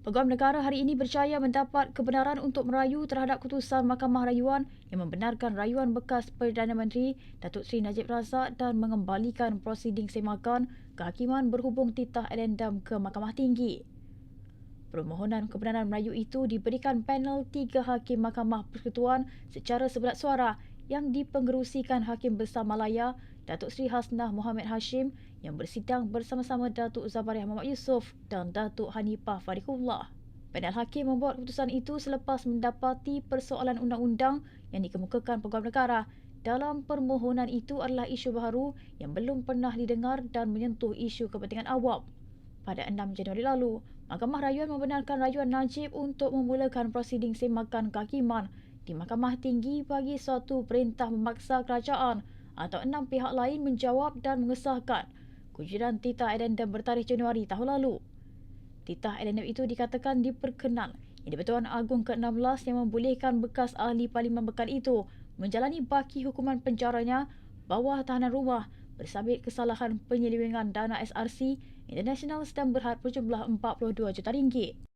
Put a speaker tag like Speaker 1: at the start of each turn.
Speaker 1: Peguam negara hari ini percaya mendapat kebenaran untuk merayu terhadap keputusan Mahkamah Rayuan yang membenarkan rayuan bekas Perdana Menteri Datuk Seri Najib Razak dan mengembalikan prosiding semakan kehakiman berhubung titah addendum ke Mahkamah Tinggi. Permohonan kebenaran merayu itu diberikan panel tiga hakim Mahkamah Persekutuan secara seberat suara yang dipengerusikan Hakim Besar Malaya Datuk Seri Hasnah Muhammad Hashim yang bersidang bersama-sama Datuk Zabariah Muhammad Yusof dan Datuk Hanifah Farihullah. Panel Hakim membuat keputusan itu selepas mendapati persoalan undang-undang yang dikemukakan Peguam Negara dalam permohonan itu adalah isu baharu yang belum pernah didengar dan menyentuh isu kepentingan awam. Pada 6 Januari lalu, Mahkamah Rayuan membenarkan rayuan Najib untuk memulakan prosiding semakan kehakiman di Mahkamah Tinggi bagi suatu perintah memaksa kerajaan atau enam pihak lain menjawab dan mengesahkan kujuran titah addendum bertarikh Januari tahun lalu. Titah addendum itu dikatakan diperkenan yang di-Pertuan Agong ke-16 yang membolehkan bekas ahli parlimen bekal itu menjalani baki hukuman penjaranya bawah tahanan rumah bersabit kesalahan penyelewengan dana SRC International Stamp Berhad berjumlah 42 juta ringgit.